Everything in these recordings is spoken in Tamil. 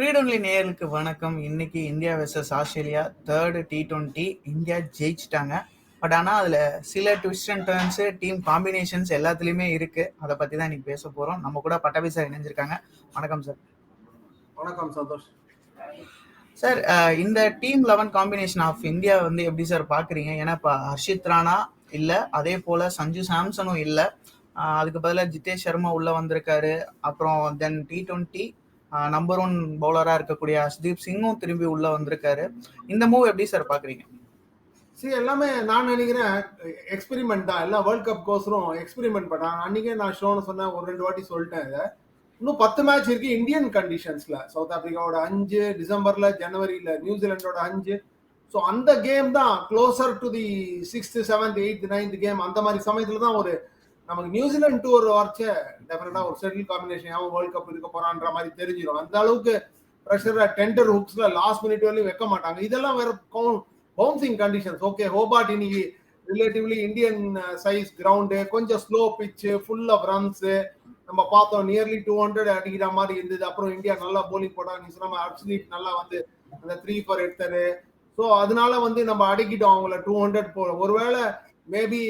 ஒன்லி நேயர்களுக்கு வணக்கம். இன்னைக்கு India versus Australia third T twenty India ஜெயிச்சிட்டாங்க. பட் ஆனால் அதில் சில twist and turns team combinations எல்லாத்துலேயுமே இருக்கு. அதை பற்றி தான் இன்னைக்கு பேச போகிறோம் நம்ம கூட பட்டாபி சார் இணைஞ்சிருக்காங்க. வணக்கம் சார் வணக்கம் சந்தோஷ். சார் இந்த team eleven combination of India வந்து எப்படி சார் பார்க்குறீங்க ஏன்னா இப்போ ஹர்ஷித் ராணா இல்லை அதே போல் சஞ்சு சாம்சனும் இல்லை. அதுக்கு பதிலாக ஜிதேஷ் சர்மா உள்ளே வந்திருக்காரு. அப்புறம் then T twenty number one பவுலராக இருக்கக்கூடிய ஹர்ஷ்தீப் சிங்கும் திரும்பி உள்ளே வந்திருக்காரு. இந்த மூவ் எப்படி சார் பார்க்குறீங்க சரி எல்லாமே நான் நினைக்கிறேன் எக்ஸ்பெரிமெண்ட் தான். எல்லாம் வேர்ல்ட் கப் கோசரம் எக்ஸ்பெரிமெண்ட் பண்ணாங்க அன்றைக்கே நான் ஷோன்னு சொன்னேன் ஒரு ரெண்டு வாட்டி சொல்லிட்டேன் இதை. இன்னும் பத்து மேட்ச் இருக்கு இந்தியன் கண்டிஷன்ஸ்ல சவுத் ஆப்பிரிக்காவோட அஞ்சு டிசம்பர்ல ஜனவரியில நியூசிலாண்டோட அஞ்சு. ஸோ அந்த கேம் தான் closer to the sixth seventh eighth ninth game அந்த மாதிரி சமயத்துல தான் ஒரு நமக்கு நியூசிலாந்து டூர் வரைச்ச டெஃபினட்டா ஒரு செட்டில் காம்பினேஷன் அவன் வேர்ல்ட் கப் இருக்க போறான்ற மாதிரி தெரிஞ்சிடும் அந்த அளவுக்கு ப்ரெஷர் டெண்டர் ஹுக்ஸ்ல லாஸ்ட் மினிட் வரையும் வைக்க மாட்டாங்க. இதெல்லாம் வேற பவுன்சிங் கண்டிஷன்ஸ் ஓகே ஹோபாட் இன்னைக்கு ரிலேட்டிவ்லி இந்தியன் சைஸ் கிரவுண்டு கொஞ்சம் slow pitch full of runs நம்ம பார்த்தோம் நியர்லி டூ ஹண்ட்ரட் அடிக்கிற மாதிரி இருந்தது. அப்புறம் இந்தியா நல்லா போலிங் போட்டாங்க. நீ நல்லா வந்து அந்த த்ரீ ஃபார் எடுத்தாரு. ஸோ அதனால வந்து நம்ம அடக்கிட்டோம் அவங்கள டூ ஹண்ட்ரட் போ ஒருவேளை மேபி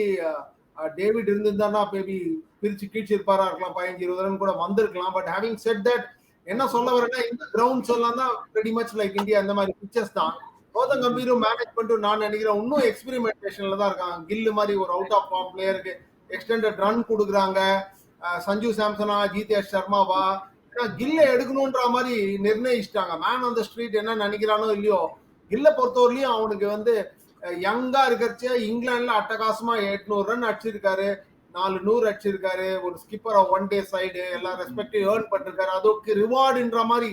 டேவிட் இருந்திருந்தானா மேபி பிரிச்சு கீழ்ச்சிருப்பாரா இருக்கலாம் பதினஞ்சு இருபது ரன் கூட வந்திருக்கலாம். பட் ஹேவிங் செட் தட் என்ன சொல்ல வரேன்னா இந்த கிரவுண்ட்ஸ் எல்லாம் தான் ரெடி மச் லைக் இந்தியா அந்த மாதிரி பிக்சர்ஸ் தான். கௌதம் கம்பீரும் மேனேஜ்மெண்ட்டும் நான் நினைக்கிறேன் இன்னும் எக்ஸ்பெரிமெண்டேஷன்ல தான் இருக்காங்க. கில்லு மாதிரி ஒரு அவுட் ஆஃப் ஃபார்ம் பிளேயருக்கு எக்ஸ்டெண்டட் ரன் கொடுக்குறாங்க. சஞ்சு சாம்சனா ஜிதேஷ் சர்மாவா? ஏன்னா கில்ல எடுக்கணும்ன்ற மாதிரி நிர்ணயிச்சிட்டாங்க. மேன் ஆன் த ஸ்ட்ரீட் என்ன நினைக்கிறானோ இல்லையோ கில்ல பொறுத்தவரையிலையும் அவனுக்கு வந்து யங்கா இருக்கிறச்சே இங்கிலாந்துல அட்டகாசமா எட்நூறு ரன் அடிச்சிருக்காரு. நாலு நூறு அடிச்சிருக்காரு. ஒரு ஸ்கிப்பர் ஒன் டே சைடு எல்லா ரெஸ்பெக்டும் ஏர்ன் பண்ணிருக்காரு. அதுக்கு ரிவார்டுன்ற மாதிரி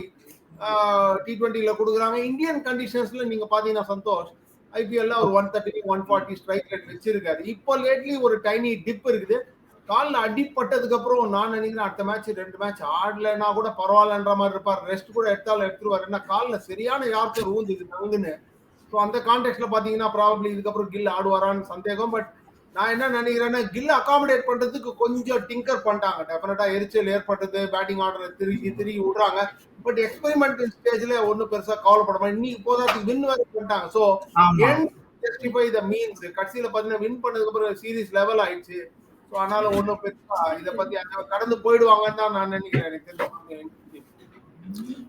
டி ட்வெண்ட்டில கொடுக்குறாங்க. இந்தியன் கண்டிஷன்ஸ்ல நீங்க பாத்தீங்கன்னா சந்தோஷ் ஐபிஎல்ல ஒரு one thirty one forty strike rate வச்சிருக்காரு. இப்போ லேட்லி ஒரு டைனி டிப் இருக்குது. காலில் அடிப்பட்டதுக்கு அப்புறம் நான் நினைக்கிறேன் அடுத்த மேட்ச் ரெண்டு மேட்ச் ஆடலைன்னா கூட பரவாயில்லன்ற மாதிரி இருப்பார். ரெஸ்ட் கூட எடுத்தாலும் எடுத்துருவாரு. ஏன்னா காலில் சரியான யாருக்கு ஊந்துது நங்குன்னு. ஸோ அந்த கான்டெக்ட்ல பாத்தீங்கன்னா ப்ராபப்ளி இதுக்கப்புறம் கில் ஆடுவாரான்னு சந்தேகம். பட் நான் என்ன நினைக்கிறேன்னா கில் அகாமடேட் பண்றதுக்கு கொஞ்சம் டிங்கர் பண்ணிட்டாங்க. டெஃபினட்டா எரிச்சல் ஏற்பட்டது பேட்டிங் ஆர்டர் திருப்பி திருப்பி விடுறாங்க. பட் எக்ஸ்பெரிமெண்ட் ஸ்டேஜ்ல ஒன்றும் பெருசா கவலைப்படாம இன்னைக்கு போதாதுக்கு வின் வேற பண்ணிட்டாங்க. ஸோ ஜஸ்டிஃபை த மீன்ஸ் கடைசியில பாத்தீங்கன்னா வின் பண்ணதுக்கு அப்புறம் சீரிஸ் லெவல் ஆயிடுச்சு. ஸோ அதனால ஒன்றும் பெருசா இதை பத்தி கடந்து போயிடுவாங்கன்னு தான் நான் நினைக்கிறேன். எனக்கு தெரிஞ்சு.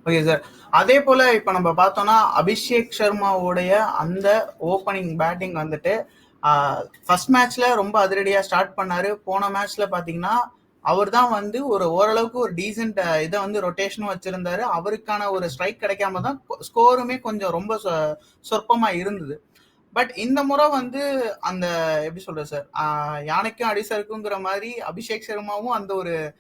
ஓகே சார் அதே போல இப்ப நம்ம பார்த்தோம்னா அபிஷேக் சர்மாவுடைய அந்த ஓப்பனிங் பேட்டிங் வந்துட்டு ஃபர்ஸ்ட் மேட்ச்ல ரொம்ப அதிரடியா ஸ்டார்ட் பண்ணாரு. போன மேட்ச்ல பாத்தீங்கன்னா அவர் தான் வந்து ஒரு ஓரளவுக்கு ஒரு டீசென்ட் இதை வந்து ரொட்டேஷனும் வச்சிருந்தாரு. அவருக்கான ஒரு ஸ்ட்ரைக் கிடைக்காம தான் ஸ்கோருமே கொஞ்சம் ரொம்ப சொ- சொற்பமா இருந்தது. பட் இந்த முறை வந்து அந்த எப்படி சொல்றது சார் யானைக்கும் அடிசருக்குங்கிற மாதிரி அபிஷேக் சர்மாவும் அந்த ஒரு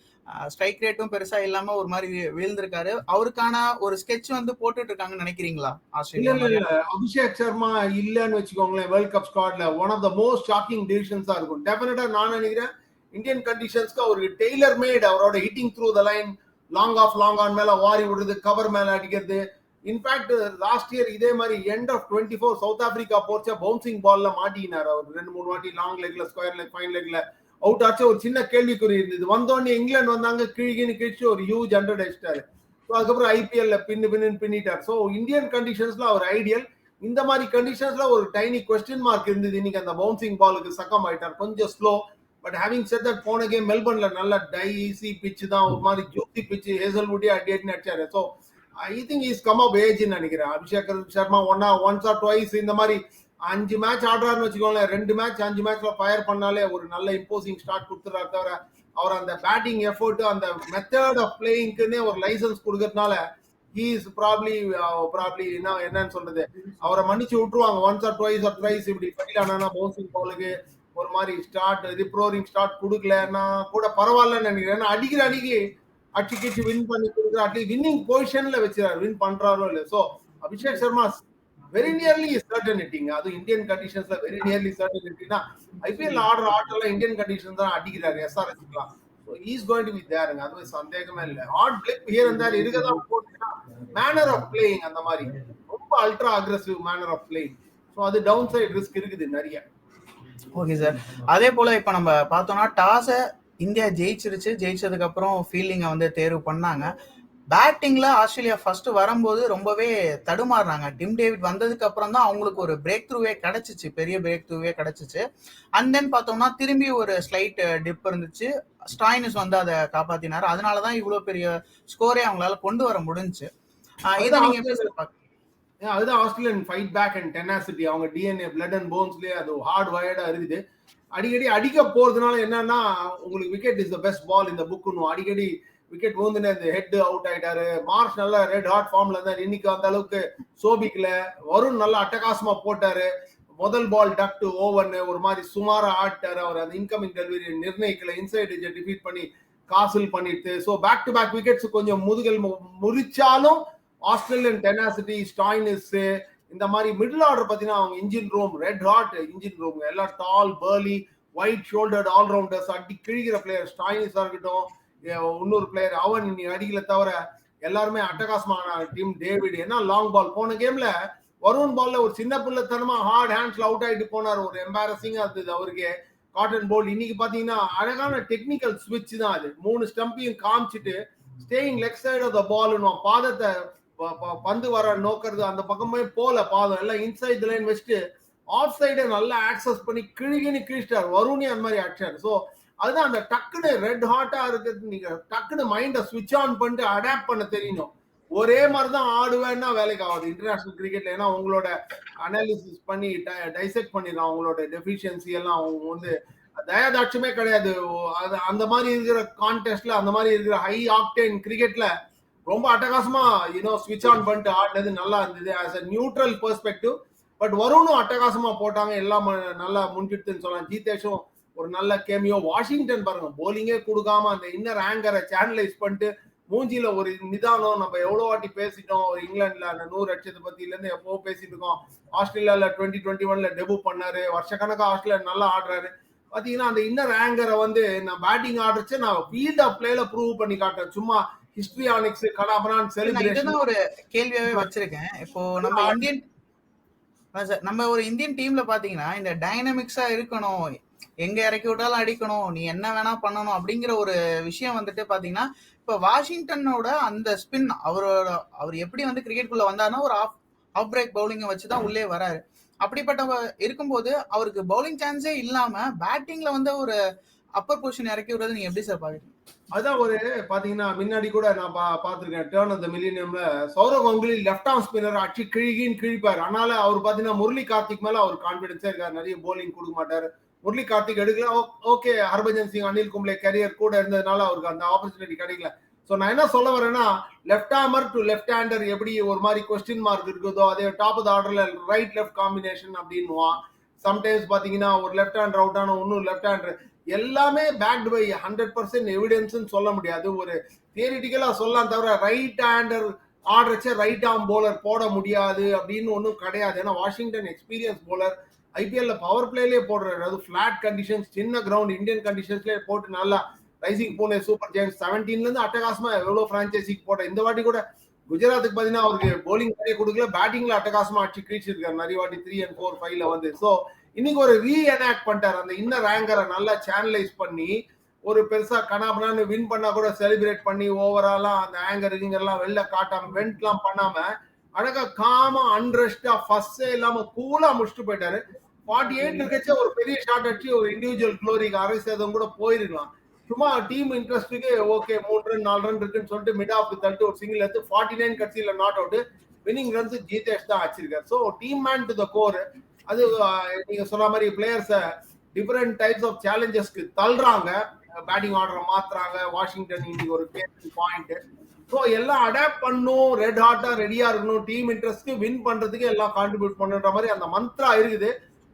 ஸ்ட்ரைக் ரேட்டும் பெருசா இல்லாம ஒரு மாதிரி வீழ்ந்திருக்காரு. அவருக்கான ஒரு ஸ்கெட்ச் வந்து போட்டுட்டு இருக்காங்கன்னு நினைக்கிறீங்களா ஆஸ்திரேலியா அபிஷேக் சர்மா இல்லன்னு வச்சுக்கோங்களேன் world cup ஸ்குவாட்ல one of the most shocking டிசிஷன்ஸா இருக்கும். டெஃபினட்டா நான் நினைக்கிறேன் இந்தியன் கண்டிஷன்ஸ்க்கு அவருக்கு டெய்லர் மேட் அவரோட hitting through the line long off long on மேல வாரி விடுறது கவர் மேல அடிக்கிறது. இன்ஃபேக்ட் லாஸ்ட் இயர் இதே மாதிரி end of twenty four South Africa போர்ச்ச bouncing பால்ல மாட்டினார் அவர். ரெண்டு மூணு வாட்டி லாங் லெக்ல ஸ்கொயர் லெக் ஃபைன் லெக்ல அவுட் ஆச்சு ஒரு சின்ன கேள்விக்குறி இருந்தது. வந்தோடனே இங்கிலாந்து வந்தாங்க கிழிகின்னு கிழிச்சு ஒரு ஹியூஜ் ஹண்ட்ரட் அடிச்சிட்டாரு ஸோ அதுக்கப்புறம் ஐபிஎல்ல பின்னு பின்னு பின்னிட்டார். ஸோ இந்தியன் கண்டிஷன்ஸ்ல அவர் ஐடியல் இந்த மாதிரி கண்டிஷன்ஸ்ல ஒரு டைனி கொஸ்டின் மார்க் இருந்தது. இன்னைக்கு அந்த பவுன்சிங் பாலுக்கு சக்கம் ஆயிட்டார். கொஞ்சம் slow but having set that போன கேம் மெல்பர்ன்ல நல்ல டைசி பிச்சு தான். ஒரு மாதிரி ஜோதி பிச்சு ஹேசல்வுட்டே அடி அடினு அடிச்சாரு. So I think is come up ஏஜ்னு நினைக்கிறேன். அபிஷேக் சர்மா ஒன்னா ஒன்ஸ் ஆர் டுவைஸ் இந்த மாதிரி அஞ்சு மேட்ச் ஆடுறாருன்னு வச்சுக்கோங்களேன். ரெண்டு மேட்ச் அஞ்சு மேட்ச்ல ஃபயர் பண்ணாலே ஒரு நல்ல இம்போசிங் ஸ்டார்ட் கொடுத்துறாரு தவிர அவர் அந்த பேட்டிங் எஃபர்ட் அந்த மெத்தட் ஆஃப் பிளேயிங்க்குன்னே ஒரு லைசன்ஸ் கொடுக்கறதுனால ஹீஸ் ப்ராப்ளி ப்ராப்ளி என்ன என்னன்னு சொல்றது? அவரை மன்னிச்சு விட்டுருவாங்க. Once or twice or thrice இப்படி ஃபெயில் ஆனா பவுன்சிங் பவுலுக்கு ஒரு மாதிரி ஸ்டார்ட் ரிப்ரோரிங் ஸ்டார்ட் கொடுக்கலன்னா கூட பரவாயில்லன்னு நினைக்கிறேன். ஏன்னா அடிக்கிற அடிக்கு அடிச்சு கிச்சு வின் பண்ணி கொடுக்குற அட்லீஸ்ட் வின்னிங் பொசிஷன்ல வச்சுறாரு வின் பண்றாரோ இல்லை so Abhishek Sharma very nearly சர்டனிட்டிங்க அது இந்தியன் கண்டிஷன்ஸ்ல வெரி நியர்லி சர்டனிட்டினா ஐபிஎல் ஆடுற ஆட்டெல்லாம் இந்தியன் கண்டிஷன் தான் அடிக்கிறாரு எஸ்ஆர்எஸ்லாம் so is going to be தேருங்க அது சந்தேகமே இல்லை. Hard flip here and there இருக்க தான் போட்டுன்னா மேனர் ஆஃப் பிளேயிங் அந்த மாதிரி. ரொம்ப ultra aggressive manner of playing so அது டவுன் சைடு ரிஸ்க் இருக்குது நிறைய. ஓகே சார் அதே போல இப்ப நம்ம பார்த்தோம்னா டாஸை இந்தியா ஜெயிச்சிருச்சு. ஜெயிச்சதுக்கு அப்புறம் ஃபீல்டிங்கை வந்து தேர்வு பண்ணாங்க. பேட்டிங்ல ஆஸ்திரேலியா ஃபர்ஸ்ட் வரும்போது ரொம்பவே தடுமாறுறாங்க. டிம் டேவிட் வந்ததுக்கு அப்புறம் தான் அவங்களுக்கு ஒரு பிரேக் த்ரூவே கிடைச்சிச்சு. பெரிய பிரேக் த்ரூவே கிடைச்சிச்சு. அண்ட் தென் பார்த்தோம்னா திரும்பி ஒரு ஸ்லைட் டிப் இருந்துச்சு. ஸ்டாயினிஸ் வந்து அதை காப்பாத்தினாரு. அதனால தான் இவ்வளோ பெரிய ஸ்கோரே அவங்களால கொண்டு வர முடிஞ்சுச்சு. இதை நீங்க எப்படி சார் பாக்க- ஏன் அதுதான் Australian fight back and tenacity அவங்க டிஎன்ஏ பிளட் அண்ட் போன்ஸ்லயே அது ஹார்ட் வயர்டா இருக்குது. அடிக்கடி அடிக்க போறதுனால என்னன்னா உங்களுக்கு wicket is the best ball இந்த புக்குன்னு அடிக்கடி விக்கெட் ஊந்துன இந்த ஹெட் அவுட் ஆயிட்டாரு. மார்ஷ் நல்லா ரெட் ஹாட் ஃபார்ம்ல இருந்தார். இன்னைக்கு அந்த அளவுக்கு சோபிக்கல. வருண் நல்லா அட்டகாசமா போட்டாரு. முதல் பால் டக் டு ஓவன் ஒரு மாதிரி சுமாரா ஆட்டாரு அவர். அந்த இன்கமிங் டெலிவரி நிர்ணயிக்கல. இன்சைட் டிஃபீட் பண்ணி காசில் பண்ணிட்டு. So back to back wickets கொஞ்சம் முதுகல் மு- முறிச்சாலும் ஆஸ்திரேலியன் டெனாசிட்டி ஸ்டாயினிஸ் இந்த மாதிரி மிடில் ஆர்டர் பார்த்தீங்கன்னா அவங்க engine room red hot engine room எல்லாம் tall burly wide shouldered allrounders அடி கிழிக்கிற பிளேயர் ஸ்டாயினிஸாக இருக்கட்டும். இன்னொரு பிளேயர் அவன் இன்னி அடிக்கல தவிர எல்லாருமே அட்டகாசமான டீம் டேவிட். ஏன்னா லாங் பால் போன கேம்ல வருண் பால்ல ஒரு சின்ன பிள்ளைத்தனமா ஹார்ட் ஹேண்ட்ஸ்ல அவுட் ஆயிட்டு போனார். ஒரு எம்பாரசிங்கா இருந்தது அவருக்கு. காட்டன் போல் இன்னைக்கு பாத்தீங்கன்னா அழகான டெக்னிக்கல் ஸ்விட்ச் தான் அது. மூணு ஸ்டம்பையும் காமிச்சிட்டு staying leg side of the ball பாதத்தை ப- பந்து வர நோக்கிறது அந்த பக்கமே போல பாதம். எல்லாம் இன்சைட் லைன் வச்சுட்டு ஆஃப் சைடை நல்லா ஆக்சஸ் பண்ணி கிழிகின்னு கிழிச்சிட்டார். வருணி அந்த மாதிரி அடிச்சார் ஸோ அதுதான் அந்த டக்குன்னு ரெட் ஹாட்டா இருக்கிறது. நீங்க டக்குன்னு மைண்டை சுவிட்ச் ஆன் பண்ணிட்டு அடாப்ட் பண்ண தெரியணும். ஒரே மாதிரி தான் ஆடுவேன்னா வேலைக்கு ஆகுது. இன்டர்நேஷனல் கிரிக்கெட்ல ஏன்னா உங்களோட அனாலிசிஸ் பண்ணி டைசெக்ட் பண்ணிடலாம். அவங்களோட டெஃபிஷியன்சி எல்லாம் அவங்க வந்து தயாதாட்சமே கிடையாது. ஓ- அது அந்த மாதிரி இருக்கிற கான்டெஸ்ட்ல அந்த மாதிரி இருக்கிற ஹை ஆக்டேன் கிரிக்கெட்ல ரொம்ப அட்டகாசமா யூனோ ஸ்விட்ச் ஆன் பண்ணிட்டு ஆடினது நல்லா இருந்தது. As a neutral perspective but வருணும் அட்டகாசமா போட்டாங்க. எல்லாம் நல்லா முன்கிட்டுன்னு சொல்லலாம். ஜீதேஷும் ஒரு நல்ல கேமியோ வாஷிங்டன் பாருங்க போலிங்கே கொடுக்காம அந்த இன்னர் ஆங்கரை சேனலைஸ் பண்ணிட்டு மூஞ்சில ஒரு நிதானம் நம்ம எவ்வளவு வாட்டி பேசிட்டோம் ஒரு இங்கிலாந்துல அந்த நூறு அடிச்சதை பத்தில இருந்து எப்போ பேசிட்டு இருக்கோம். ஆஸ்திரேலியால டுவெண்ட்டி டுவெண்ட்டி ஒன்ல டெபு பண்ணாரு. வருஷக்கணக்கா ஆஸ்திரேலியா நல்லா ஆடுறாரு. பாத்தீங்கன்னா அந்த இன்னர் ஆங்கரை வந்து நான் பேட்டிங் ஆடுறச்சு நான் ஃபீல்ட் ஆஃப் பிளேல ப்ரூவ் பண்ணி காட்டுறேன். சும்மா ஹிஸ்டரியானிக்ஸ் கடாபரான் நான் செலிப்ரேஷன் ஒரு கேள்வியாவே வச்சிருக்கேன். இப்போ நம்ம இந்தியன் நம்ம ஒரு இந்தியன் டீம்ல பாத்தீங்கன்னா இந்த டைனமிக்ஸா இருக்கணும். எங்க இறக்கி விட்டாலும் அடிக்கணும் நீ என்ன வேணா பண்ணணும் அப்படிங்கிற ஒரு விஷயம் வந்துட்டு பாத்தீங்கன்னா இப்ப வாஷிங்டனோட அந்த ஸ்பின் அவரோட அவர் எப்படி வந்து கிரிக்கெட் குள்ள வந்தாருன்னா ஒரு ஆஃப் ஆஃப் பிரேக் பவுலிங்கை வச்சு தான் உள்ளே வராரு. அப்படிப்பட்ட இருக்கும்போது அவருக்கு பவுலிங் சான்ஸே இல்லாம பேட்டிங்ல வந்து ஒரு அப்பர் பொசிஷன் இறக்கி விடுறது நீங்க எப்படி சார் பாக்குறீங்க? அதான் ஒரு பாத்தீங்கன்னா முன்னாடி கூட நான் பா பாத்திருக்கேன் turn of the மில்லினியம்ல Sourav Ganguly left arm spinner அச்சு கிழிகின்னு கிழிப்பார். அதனால அவர் பாத்தீங்கன்னா முரளி கார்த்திக் மேல அவர் கான்பிடன்ஸா இருக்காரு. நிறைய போலிங் கொடுக்க மாட்டாரு. முரளி கார்த்திக் எடுக்கல ஓகே ஹர்பஜன் சிங் அனில் கும்ளே கரியர் கூட இருந்ததுனால அவருக்கு அந்த ஆப்பர்ச்சுனிட்டி கிடைக்கல. ஸோ நான் என்ன சொல்ல வரேன்னா left hander to left hander எப்படி ஒரு மாதிரி கொஸ்டின் மார்க் இருக்குதோ அதே டாப் ஆஃப் ஆர்டர்ல ரைட் லெஃப்ட் காம்பினேஷன் அப்படின்னுவான். சம்டைம்ஸ் பார்த்தீங்கன்னா ஒரு லெஃப்ட் ஹேண்ட் அவுட் ஆன ஒன்றும் லெஃப்ட் ஹேண்டர் எல்லாமே backed by hundred percent evidence சொல்ல முடியாது. ஒரு தியரிட்டிக்கலாக சொல்லலாம் தவிர ரைட் ஹேண்டர் ஆடுறச்ச ரைட் ஆம் போலர் போட முடியாது அப்படின்னு ஒன்றும் கிடையாது. ஏன்னா வாஷிங்டன் எக்ஸ்பீரியன்ஸ் போலர் ஐபிஎல்ல பவர் பிளேலேயே போடுறாரு. அதாவது ஃபிளாட் கண்டிஷன்ஸ் சின்ன கிரவுண்ட் இந்தியன் கண்டிஷன்ஸ்லேயே போட்டு நல்லா ரைசிங் பூனே சூப்பர் ஜெயின்ஸ் செவன்டீன்ல இருந்து அட்டகாசமா எவ்வளவு பிரான்ச்சைசிக்கு போட்ட இந்த வாட்டி கூட குஜராத்துக்கு பாத்தீங்கன்னா அவருக்கு போலிங் நிறைய கொடுக்கல. பேட்டிங்ல அட்டகாசமா அடிச்சு கிழிச்சிருக்காரு. நிறைய வாட்டி த்ரீ அண்ட் ஃபோர் ஃபைவ்ல வந்து. ஸோ இன்னைக்கு ஒரு ரீஎனாக்ட் பண்ணிட்டார். அந்த இன்ன ஆங்கரை நல்லா சேனலைஸ் பண்ணி ஒரு பெருசா கனாபனான்னு வின் பண்ணா கூட செலிப்ரேட் பண்ணி ஓவராலா அந்த ஆங்கர் எல்லாம் வெளில காட்டாம வெண்ட்லாம் பண்ணாம அழகா காமா அன்ரெஸ்டா ஃபர்ஸ்டே இல்லாம கூலா முடிச்சுட்டு போயிட்டாரு. ஃபார்ட்டி எயிட் இருக்கச்சே ஒரு பெரிய ஷாட் அடிச்சு ஒரு இண்டிவிஜுவல் குளோரிக்கு அரை சேதம் கூட போயிருக்கலாம். சும்மா டீம் இன்ட்ரெஸ்ட்டுக்கு ஓகே மூணு ரன் நாலு ரன் இருக்குன்னு சொல்லிட்டு மிட் ஆஃப் தள்ளிட்டு ஒரு சிங்கிள் எடுத்து ஃபார்ட்டி நைன் கட்சியில not out winning runs Jitesh தான் வச்சிருக்காரு so team man to the core அது நீங்க சொன்ன மாதிரி பிளேயர்ஸை டிஃப்ரெண்ட் டைப்ஸ் ஆஃப் சேலஞ்சஸ்க்கு தள்ளுறாங்க. பேட்டிங் ஆர்டரை மாத்துறாங்க. வாஷிங்டன் இன்னைக்கு ஒரு பாயிண்ட் ஸோ எல்லாம் அடாப்ட் பண்ணும். ரெட் ஹார்ட்டா ரெடியா இருக்கணும். டீம் இன்ட்ரெஸ்ட்க்கு வின் பண்றதுக்கு எல்லாம் கான்ட்ரிபியூட் பண்ணுன்ற மாதிரி அந்த மந்த்ரா இருக்குது.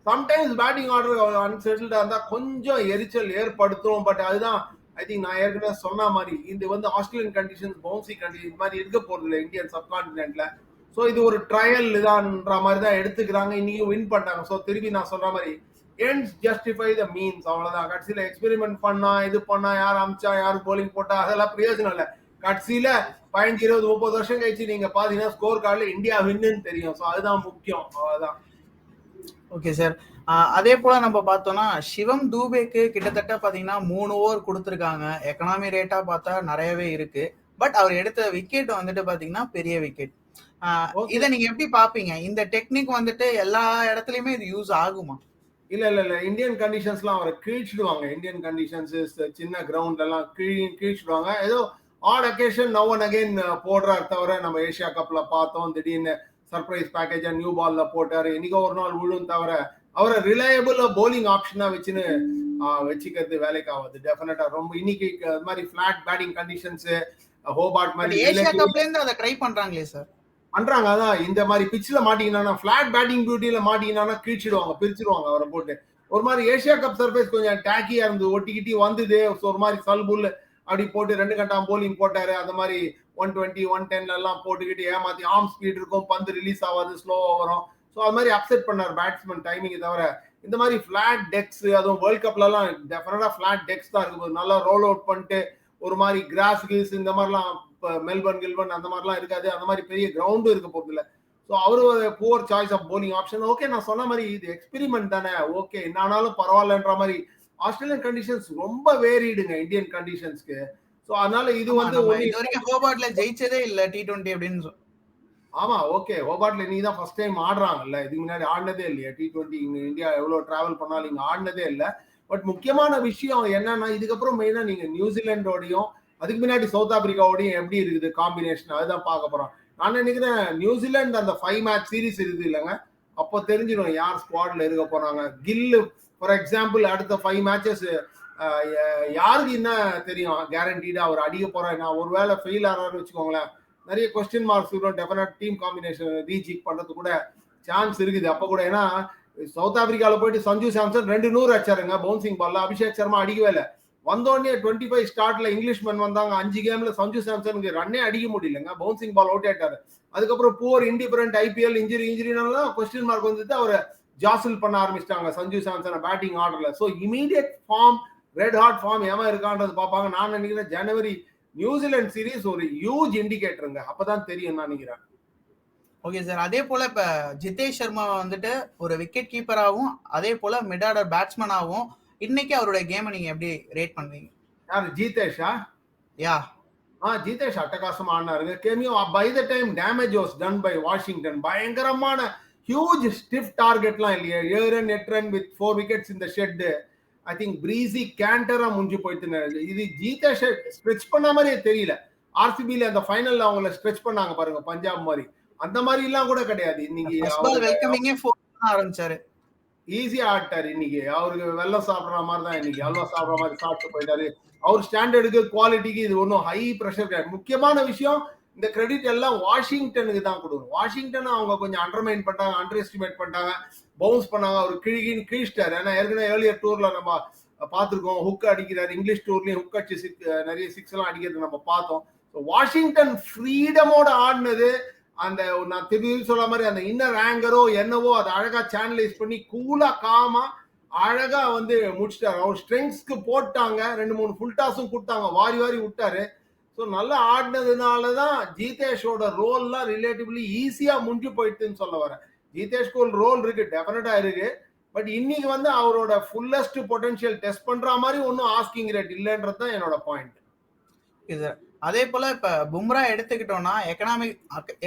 சம்டைம்ஸ் பேட்டிங் ஆர்டர் அன்செட்டில்டா இருந்தா கொஞ்சம் எரிச்சல் ஏற்படுத்தும். பட் அதுதான் ஐ திங்க் நான் ஏற்கனவே சொன்ன மாதிரி இது வந்து ஆஸ்திரேலியன் கண்டிஷன்ஸ் பவுன்சி கண்டிஷன் மாதிரி இருக்க போறது இல்லை இந்தியன் சப்கான்டினென்ட்ல ஸோ இது ஒரு ட்ரையல் இதான்ற மாதிரி தான் எடுத்துக்கிறாங்க. இன்னைக்கு வின் பண்ணாங்க ஸோ திருப்பி நான் சொல்ற மாதிரி எண்ட்ஸ் ஜஸ்டிஃபை த மீன்ஸ் அவ்வளோதான் கடைசியில் எக்ஸ்பெரிமெண்ட் பண்ணா இது பண்ணா யார் அமிச்சா யார் போலிங் போட்டா அதெல்லாம் பிரயோஜனம் இல்லை. கடைசியில பதினஞ்சு இருபது முப்பது வருஷம் கழிச்சு நீங்க பாத்தீங்கன்னா ஸ்கோர் கார்டுல இந்தியா வின்னு தெரியும். ஸோ அதுதான் முக்கியம். அவ்வளவுதான். ஓகே சார் அதே போல நம்ம பார்த்தோம்னா சிவம் தூபேக்கு கிட்டத்தட்ட பாத்தீங்கன்னா மூணு ஓவர் கொடுத்துருக்காங்க. எக்கனாமி ரேட்டா பார்த்தா நிறையவே இருக்கு. பட் அவர் எடுத்த விக்கெட் வந்துட்டு பாத்தீங்கன்னா பெரிய விக்கெட். இத நீங்க எப்படி பாப்பீங்க? இந்த டெக்னிக் வந்துட்டு எல்லா இடத்துலயுமே இது யூஸ் ஆகுமா? இல்ல இல்ல இல்ல. இந்தியன் கண்டிஷன்ஸ்லாம் அவரை கீழ்ச்சிடுவாங்க. இந்தியன் கண்டிஷன்ஸ் சின்ன கிரவுண்ட் எல்லாம் கீழ் கீழ்ச்சிடுவாங்க. ஏதோ odd occasion now and again போடுறாரு தவிர நம்ம ஏசியா கப்ல பார்த்தோம் திடீர்னு சர்ப்ரைஸ் பேக்கேஜா நியூ பால்ல போட்டாரு. இன்னைக்கு ஒரு நாள் விழும் தவிர அவரை ரிலையபிள் போலிங் ஆப்ஷனா வச்சுன்னு வச்சுக்கிறது வேலைக்கு ஆகுது டெஃபினட்டா ரொம்ப இன்னைக்கு அது மாதிரி ஃபிளாட் பேட்டிங் கண்டிஷன்ஸ் ஹோபார்ட் மாதிரி relative- கப்ல இருந்து அதை ட்ரை பண்றாங்களே சார் பண்றாங்க அதான். இந்த மாதிரி பிச்சில் மாட்டீங்கன்னா ஃபிளாட் பேட்டிங் பியூட்டியில மாட்டீங்கன்னா கீழ்ச்சிடுவாங்க பிரிச்சிடுவாங்க அவரை போட்டு. ஒரு மாதிரி ஏசியா கப் சர்ஃபேஸ் கொஞ்சம் டேக்கியா இருந்து ஒட்டிக்கிட்டி வந்தது. ஒரு மாதிரி சல்புல் அப்படி போட்டு ரெண்டு கட்டம் போலிங் போட்டாரு. அந்த மாதிரி ஒன் டுவெண்ட்டி ஒன் டென்ல எல்லாம் போட்டுக்கிட்டு ஏமாத்தி ஆர்ம் ஸ்பீட் இருக்கும். பந்து ரிலீஸ் ஆகாது ஸ்லோவாக வரும். ஸோ அது மாதிரி அப்செட் பண்ணார் பேட்ஸ்மேன் டைமிங் தவிர. இந்த மாதிரி ஃபிளாட் டெக்ஸ் அதுவும் வேர்ல்ட் கப்லலாம் டெஃபினட்டாக ஃபிளாட் டெக்ஸ் தான் இருக்கும் நல்லா ரோல் அவுட் பண்ணிட்டு ஒரு மாதிரி கிராஸ் கில்ஸ் இந்த மாதிரிலாம் இப்போ மெல்பர்ன் கில்பர்ன் அந்த மாதிரிலாம் இருக்காது. அந்த மாதிரி பெரிய கிரவுண்டும் இருக்க போறது ஸோ அவரு poor choice of bowling option okay நான் சொன்ன மாதிரி இது எக்ஸ்பெரிமெண்ட் தானே. ஓகே என்ன ஆனாலும் பரவாயில்லன்ற மாதிரி ஆஸ்திரேலியன் கண்டிஷன்ஸ் ரொம்ப வேரிடுங்க இந்தியன் கண்டிஷன்ஸ்க்கு ஸோ அதனால இது வந்து இது வரைக்கும் ஹோபார்ட்ல ஜெயிச்சதே இல்ல டி டுவெண்ட்டி அப்படின்னு சொ- ஆமா ஓகே ஹோபார்ட்ல நீ தான் ஃபர்ஸ்ட் டைம் ஆடுறாங்கல்ல. இதுக்கு முன்னாடி ஆடினதே இல்லையா. டி டுவெண்ட்டி இந்தியா எவ்வளவு டிராவல் பண்ணாலும் இங்க ஆடினதே இல்ல. பட் முக்கியமான விஷயம் என்னன்னா இதுக்கப்புறம் மெயினா நீங்க நியூசிலாண்டோடையும் அதுக்கு முன்னாடி சவுத் ஆப்பிரிக்காவோடையும் எப்படி இருக்குது காம்பினேஷன் அதுதான் பார்க்க போறோம். நான் நினைக்கிறேன் நியூசிலாந்து அந்த ஃபைவ் மேட்ச் சீரிஸ் இருக்குது இல்லைங்க. அப்போ தெரிஞ்சிடும் யார் ஸ்குவாட்ல இருக்க போறாங்க. கில்லு ஃபார் எக்ஸாம்பிள் அடுத்த ஃபைவ் மேட்சஸ் யாருக்கு என்ன தெரியும்? கேரண்டீடா அவர் அடிக்க போறாரு. நான் ஒருவேளை ஃபெயில் ஆறாருன்னு வச்சுக்கோங்களேன். நிறைய கொஸ்டின் மார்க்ஸ் இருக்கும் டெஃபினட் டீம் காம்பினேஷன் ரீஜிக் பண்றது கூட சான்ஸ் இருக்குது. அப்ப கூட ஏன்னா சவுத் ஆப்பிரிக்கால போயிட்டு சஞ்சு சாம்சன் ரெண்டு நூறு அடிச்சாருங்க பவுன்சிங் பால்ல அபிஷேக் சர்மா அடிக்கவே இல்லை. வந்தோடனே டுவெண்ட்டி ஃபைவ் ஸ்டார்ட்ல இங்கிலீஷ்மேன் வந்தாங்க. அஞ்சு கேம்ல சஞ்சு சாம்சனுக்கு ரன்னே அடிக்க முடியலங்க. பவுன்சிங் பால் அவுட் ஆயிட்டாரு. அதுக்கப்புறம் புவர் இண்டிபெண்ட் ஐபிஎல் இன்ஜுரி இன்ஜுரினால கொஸ்டின் மார்க் வந்துட்டு அவரை ஜாசில் பண்ண ஆரம்பிச்சிட்டாங்க. சஞ்சு சாம்சனை பேட்டிங் ஆர்டர்ல so immediate form red hot form எவன் இருக்கான்றது பார்ப்பாங்க. நான் நினைக்கிறேன் ஜனவரி நியூசிலாந்து சீரிஸ் ஒரு ஹியூஜ் இண்டிகேட்டருங்க அப்பதான் தெரியும் நான் நினைக்கிறேன். ஓகே சார் அதே போல இப்ப ஜிதேஷ் சர்மா வந்துட்டு ஒரு விக்கெட் கீப்பராகவும் அதே போல மிட் ஆர்டர் பேட்ஸ்மேனாகவும் இன்னைக்கு அவருடைய கேமை நீங்க எப்படி ரேட் பண்றீங்க? யாரு? ஜீதேஷா? யா. ஆ ஜீதேஷ் அட்டகாசமா ஆடினாருங்க. Cameo by the time damage was done by Washington பயங்கரமான ஹியூஜ் ஸ்டிஃப் டார்கெட்லாம் இல்லையா. ஏழு ரன் எட்டு ரன் வித் ஃபோர் விக்கெட்ஸ் இந்த ஷெட் ஐ திங்க் பிரீசி கேண்டரா முடிஞ்சு போயிட்டு இது. ஜீதேஷ் ஸ்ட்ரெச் பண்ண மாதிரியே தெரியல. ஆர்சிபில அந்த ஃபைனல்ல அவங்கள ஸ்ட்ரெச் பண்ணாங்க பாருங்க பஞ்சாப் மாதிரி. அந்த மாதிரி எல்லாம் கூட கிடையாது. இன்னைக்கு ஆரம்பிச்சாரு. ஈஸியா ஆட்டாரு இன்னைக்கு. அவருக்கு வெள்ளம் சாப்பிடுற மாதிரி தான் இன்னைக்கு. அல்வா சாப்பிடுற மாதிரி சாப்பிட்டு போயிட்டாரு. அவர் ஸ்டாண்டர்டுக்கு குவாலிட்டிக்கு இது ஒன்றும் ஹை ப்ரெஷர் கிடையாது. முக்கியமான விஷயம் இந்த கிரெடிட் எல்லாம் வாஷிங்டனுக்கு தான் கொடுக்கணும். வாஷிங்டன் அவங்க கொஞ்சம் அண்டர்மைன் பண்ணிட்டாங்க அண்டர் எஸ்டிமேட் பண்ணிட்டாங்க பவுன்ஸ் பண்ணாங்க. அவர் கிழிகின்னு கிழிச்சிட்டாரு. ஏன்னா ஏற்கனவே ஏர்லியர் டூர்ல நம்ம பார்த்துருக்கோம் ஹுக் அடிக்கிறார். இங்கிலீஷ் டூர்லயும் ஹுக் அடிச்சு சிக் நிறைய சிக்ஸ் எல்லாம் அடிக்கிறது நம்ம பார்த்தோம். வாஷிங்டன் ஃப்ரீடமோட ஆடினது அந்த நான் திரும்பி சொல்ல மாதிரி அந்த இன்னர் ஆங்கரோ என்னவோ அதை அழகா சேனலைஸ் பண்ணி கூலா காமா அழகா வந்து முடிச்சிட்டாரு. அவர் ஸ்ட்ரெங்ஸ்க்கு போட்டாங்க. ரெண்டு மூணு ஃபுல் டாஸும் கொடுத்தாங்க. வாரி வாரி விட்டாரு. ஸோ நல்லா ஆடினதுனால தான் ஜீதேஷோட ரோல்லாம் ரிலேட்டிவ்லி ஈஸியா முடிஞ்சு போயிட்டுன்னு சொல்ல வரேன். ஜீதேஷ்க்கு ஒரு ரோல் இருக்கு டெஃபினட்டா இருக்கு. பட் இன்னைக்கு வந்து அவரோட ஃபுல்லஸ்ட் பொட்டன்ஷியல் டெஸ்ட் பண்ற மாதிரி ஒன்றும் ஆஸ்கிங் ரேட் இல்லைன்றது தான் என்னோட பாயிண்ட் இது அதே போல இப்ப பும்ரா எடுத்துக்கிட்டோம்னா எக்கனாமிக்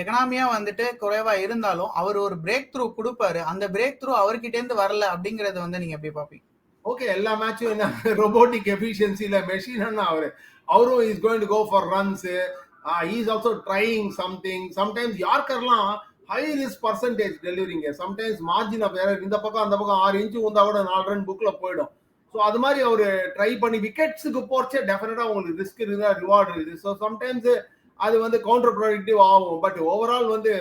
எக்கனாமியா வந்துட்டு குறைவா இருந்தாலும் அவர் ஒரு பிரேக் த்ரூ கொடுப்பாரு. அந்த பிரேக் த்ரூ அவர்கிட்ட இருந்து வரல அப்படிங்கறது வந்து நீங்க எப்படி பாப்பீங்க ஓகே எல்லா மேட்சும் என்ன? ரொபோட்டிக் எஃபிஷியன்சில மெஷின் அவரு. அவரும் is going to go for runs is also trying something sometimes யார்கர்லாம் high risk percentage டெலிவரிங்க சம்டைம்ஸ் மார்ஜின் ஆஃப் எரர் இந்த பக்கம் அந்த பக்கம் ஆறு இன்ச்சு வந்தால் கூட நாலு ரன் புக்கில் போயிடும். ஸோ அது மாதிரி அவர் ட்ரை பண்ணி விக்கெட்ஸுக்கு போச்சே டெஃபினட்டாக உங்களுக்கு ரிஸ்க் இருந்தால் ரிவார்டு இருக்குது. ஸோ சம்டைம்ஸ் அது வந்து கவுண்டர் ப்ரொடக்டிவ் ஆகும். பட் ஓவரால் வந்து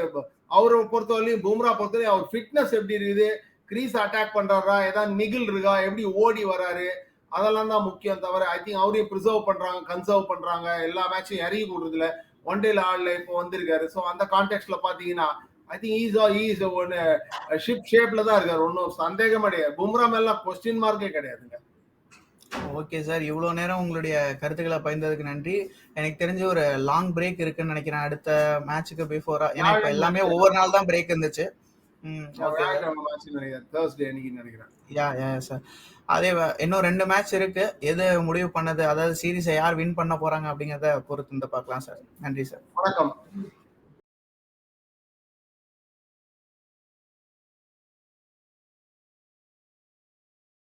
அவரை பொறுத்தவரையும் பும்ரா பொறுத்தவரையும் அவர் ஃபிட்னஸ் எப்படி இருக்குது? கிரீஸ் அட்டாக் பண்ணுறாரா ஏதாவது நிகில் இருக்கா? எப்படி ஓடி வராரு? அதெல்லாம் தான் முக்கியம் தவிர ஐ திங்க் அவரையும் ப்ரிசர்வ் பண்றாங்க கன்சர்வ் பண்றாங்க. எல்லா மேட்சும் இறங்கி போடுறதுல ஒன் டேல ஆடல இப்போ வந்திருக்காரு. ஸோ அந்த கான்டெக்ட்ல பாத்தீங்கன்னா ஐ திங்க் ஈஸ் ஈஸ் ஒன்னு ஷிப் ஷேப்ல தான் இருக்காரு. ஒன்றும் சந்தேகம் கிடையாது. பும்ரா மேலாம் கொஸ்டின் மார்க்கே கிடையாதுங்க. ஓகே சார் இவ்வளவு நேரம் உங்களுடைய கருத்துக்களை பகிர்ந்ததுக்கு நன்றி. எனக்கு தெரிஞ்ச ஒரு லாங் பிரேக் இருக்குன்னு நினைக்கிறேன். அடுத்த மேட்சுக்கு பிஃபோரா ஏன்னா இப்ப எல்லாமே ஒவ்வொரு நாள் தான் பிரேக் இருந்துச்சு. அதே இன்னும் ரெண்டு மேட்ச் இருக்கு. எது முடிவு பண்ணது? அதாவது சீரிஸை யார் வின் பண்ண போறாங்க அப்படிங்கறத பொறுத்து வந்து பார்க்கலாம் சார் நன்றி சார் வணக்கம்.